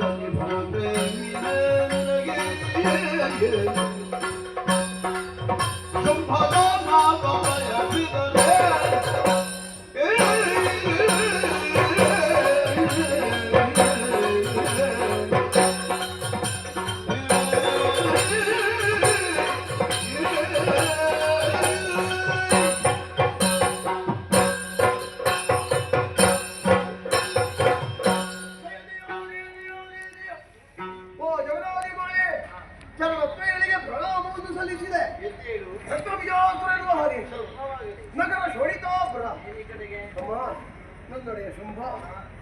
Yeah, yeah, yeah.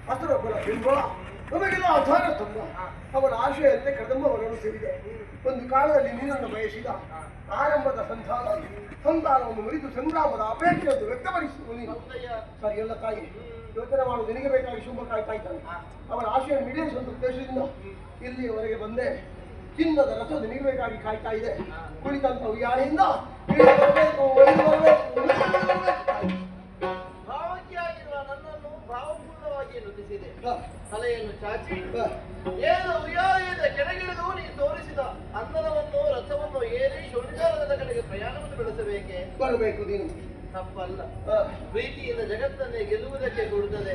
ಹಸಿರೊಬ್ಬರ ಬಿಂಬ ನಮಗೆಲ್ಲ ಆಧಾರ ತುಂಬ ಅವರ ಆಶಯಂತೆ ಕದಂಬ ಮಗನು ಸೇರಿದೆ. ಒಂದು ಕಾಲದಲ್ಲಿ ನೀನನ್ನು ಬಯಸಿದ ಆರಂಭದ ಸಂಧಾನ ಸಂಧಾನವನ್ನು ಮುರಿದು ಸಂಗ್ರಾಮದ ಅಪೇಕ್ಷೆಯನ್ನು ವ್ಯಕ್ತಪಡಿಸುವ ನೀನು. ಸರಿ ಎಲ್ಲ ತಾಯಿ ಯೋಚನೆ ಮಾಡುವ ನಿನಗೆ ಬೇಕಾಗಿ ಶುಭ ಕಾಯ್ತಾ ಇದ್ದಾನೆ. ಅವನ ಆಶೆಯನ್ನು ಈಡೇರಿಸುವಂತ ಉದ್ದೇಶದಿಂದ ಇಲ್ಲಿಯವರೆಗೆ ಬಂದೆ. ಚಿನ್ನದ ರಥ ನಿನಗೆ ಬೇಕಾಗಿ ಕಾಯ್ತಾ ಇದೆ. ಕುಳಿತಂತ ಬರಬೇಕು, ಬರಬೇಕು, ಹ, ತಲೆಯನ್ನು ಚಾಚಿ. ಏನು ಉಯ್ಯಾಲೆಯಿಂದ ಕೆಳಗಿಳಿದು ನೀ ತೋರಿಸಿದ ಅಂದನವನ್ನು ರಥವನ್ನು ಏರಿ ಶೃಂಗಾರದ ಕಡೆಗೆ ಪ್ರಯಾಣವನ್ನು ಬೆಳೆಸಬೇಕೆ? ಬರಬೇಕು ನೀನು. ತಪ್ಪಲ್ಲ. ಪ್ರೀತಿಯಿಂದ ಜಗತ್ತನ್ನೇ ಗೆಲ್ಲುವುದಕ್ಕೆ ಕೊಡುತ್ತದೆ.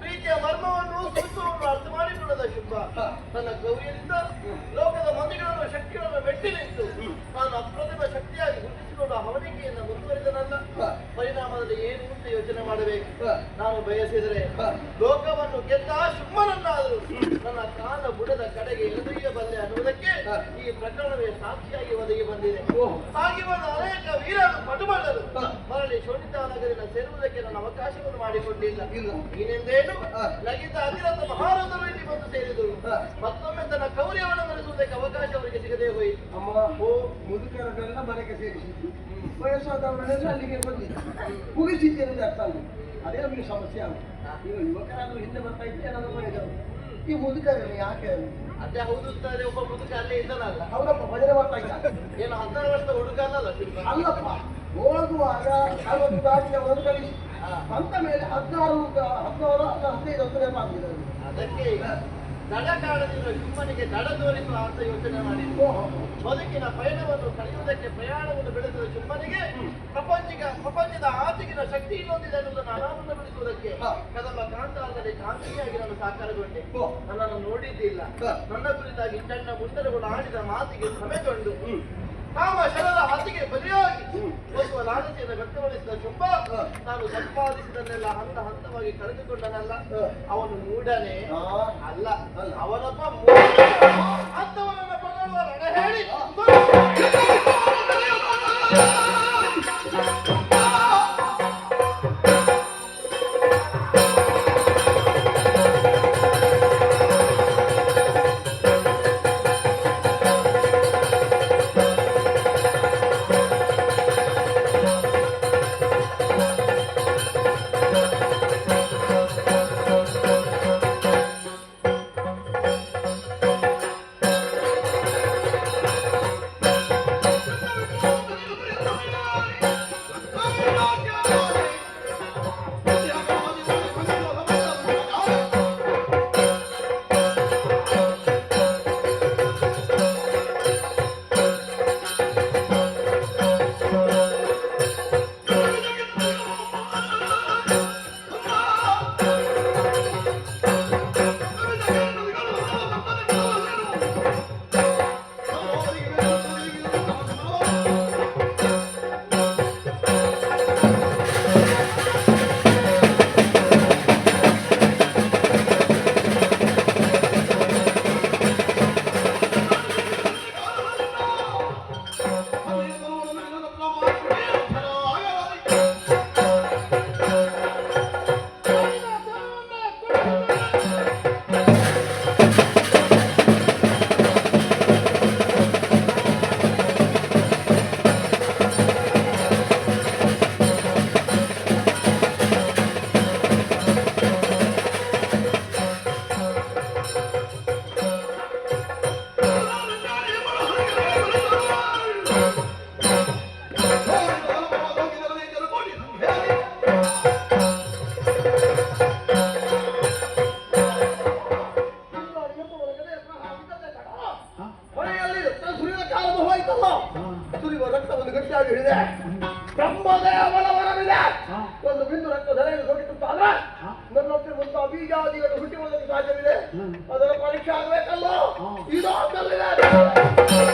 ಪ್ರೀತಿಯ ಮರ್ಮವನ್ನು ಸೂತ್ರವನ್ನು ಅರ್ಥ ಮಾಡಿಕೊಳ್ಳದ ಶುಭ ತನ್ನ ಗೌರಿಯಿಂದ ಲೋಕದ ಮಂದಿಗಳನ್ನು ಶಕ್ತಿಗಳನ್ನು ಮೆಟ್ಟಿ ನಿಂತು ತಾನು ಅಪ್ರತಿಮ ಶಕ್ತಿಯಾಗಿ ಗುರುತಿಸಿಕೊಂಡು ಅವನಿಕೆಯನ್ನು ಮುಂದುವರಿದನಲ್ಲ ಹ. ಪರಿಣಾಮದಲ್ಲಿ ಏನು ಅಂತ ಯೋಚನೆ ಮಾಡಬೇಕು. ನಾನು ಬಯಸಿದರೆ. ಲೋಕವನ್ನು ಗೆದ್ದ ಶುಭನನ್ನಾದರೂ ನನ್ನ ಕಾಲ ಬುಡದ ಕಡೆಗೆ ಈ ಪ್ರಕರಣವೇ ಸಾಕ್ಷಿಯಾಗಿ ಒದಗಿ ಬಂದಿದೆ. ಹಾಗೆ ಬಂದ ಅನೇಕ ವೀರರು ಪಟುಬಳ್ಳರು. ಮರಳಿ ಶೋಣಿತ ನಗರಿನ ಸೇರುವುದಕ್ಕೆ ನನ್ನ ಅವಕಾಶವನ್ನು ಮಾಡಿಕೊಂಡಿಲ್ಲ. ನೀನೆಂದೇನು. ಲಗಿತ ಅತಿರಥ ಮಹಾರಥರು ಇಲ್ಲಿ ಬಂದು ಸೇರಿದರು. ಮತ್ತೊಮ್ಮೆ ತನ್ನ ಕೌರ್ಯವನ್ನು ಮೆರೆಸುವುದಕ್ಕೆ ಅವಕಾಶ ಅವರಿಗೆ ಸಿಗದೆ ಹೋಯಿತು. ಅಮ್ಮ ಓ ಮುದುಕರನ್ನೆಲ್ಲ ಮನೆಗೆ ಸೇರಿಸಿದ್ರು ವಯಸ್ಸಾದವರನ್ನೆಲ್ಲ ಅಲ್ಲಿಗೆ ಬಂದಿದ್ದು. ಮುಗಿಸಿದ್ದೇನೆ ಅರ್ಥ. ಅದೇ ನಮಗೆ ಸಮಸ್ಯೆ ಆಗುದು. ಈಗ ಯುವಕರಾದರೂ ಹಿಂದೆ ಬರ್ತಾ ಇದ್ದರೆ ಮನೆಗಳು ಈ ಮುದುಕರನ್ನು ಯಾಕೆ ಅದೇ ಹೌದು ಅಂತಾರೆ ಒಬ್ಬ ಮುದುಕ ಅಲ್ಲೇ ಇದ್ದನಲ್ಲ. ಹೌದಪ್ಪ ಭಜನೆ ಮಾಡ್ತಾ ಏನು ಹದಿನಾರು ವರ್ಷದ ಹುಡುಗ ಅಲ್ಲಲ್ಲ ಶಿಲ್ಪ? ಅಲ್ಲಪ್ಪ ಹೋಗುವಾಗ ಅರವತ್ತು ದಾಟಿ ಒಂದು ಹಾ. ಅಂತ ಮೇಲೆ ಹದಿನಾರು ಹದಿನಾರು ಹದಿನೈದು ಹತ್ತನೇ ಮಾಡಿದ್ದಾರೆ ಅದಕ್ಕೆ ದಡ ಕಾಡದಿರುವ ಶಿವನಿಗೆ ದಡ ತೋರಿಸುವ ಅಂತ ಯೋಚನೆ ಓಹೋ. ಬದುಕಿನ ಪಯಣವನ್ನು ಕಳೆಯುವುದಕ್ಕೆ ಪ್ರಯಾಣವನ್ನು ಬೆಳೆಸಿದ ಚುಮ್ಮನಿಗೆ ಪ್ರಪಂಚಿಕ ಪ್ರಪಂಚದ ಆಚೆಗಿನ ಶಕ್ತಿ ಇಲ್ಲೊಂದಿದೆ ಅನ್ನುವುದನ್ನು ಅನಾವರಣಗೊಳಿಸುವುದಕ್ಕೆ ಬೆಳೆಸುವುದಕ್ಕೆ ಕದಮ ಕಾಂತಿಯಾಗಿ ನಾನು ಸಾಕಾರಗೊಂಡೆ ನನ್ನನ್ನು ನೋಡಿದ್ದಿಲ್ಲ. ನನ್ನ ಕುರಿತಾಗಿ ಚಂಡ ಮುಂಡರಗಳು ಆಡಿದ ಮಾತಿಗೆ ಸಮೆಗೊಂಡು ಕಾಮ ಶರದ ಹತ್ತಿಗೆ ಬಲಿಯಾಗಿ. ಹೋಗುವ ಲಾಲಸೆಯನ್ನು ವ್ಯಕ್ತಪಡಿಸಿದ ಚುಂಬ. ನಾನು ಸಂಪಾದಿಸಿದನ್ನೆಲ್ಲ ಹಂತ ಹಂತವಾಗಿ ಕಳೆದುಕೊಂಡನಲ್ಲ. ಅವನು ಮೂಡನೆ. ಅಲ್ಲ. ಅವನೊಬ್ಬ ಮೂಢ. ಅಂಥವನನ್ನ ಕೊಳ್ಳುವ ಹೇಳಿ ಸುರಿಯುವ ರಕ್ತವನ್ನು ಗಟ್ಟಿಯಾಗಿ ಹಿಡಿದೆ. ವರವಿದೆ. ಒಂದು ಬಿಂದು ರಕ್ತ ಧರೆಯನ್ನು ನನ್ನ ಹತ್ರ ಒಂದು ಬೀಜಾದಿಗಳು ಹುಟ್ಟುವುದಕ್ಕೆ ಸಾಧ್ಯವಿದೆ. ಅದರ ಪರೀಕ್ಷೆ ಆಗಬೇಕಲ್ಲ ಇದು ಆಗಲಿದೆ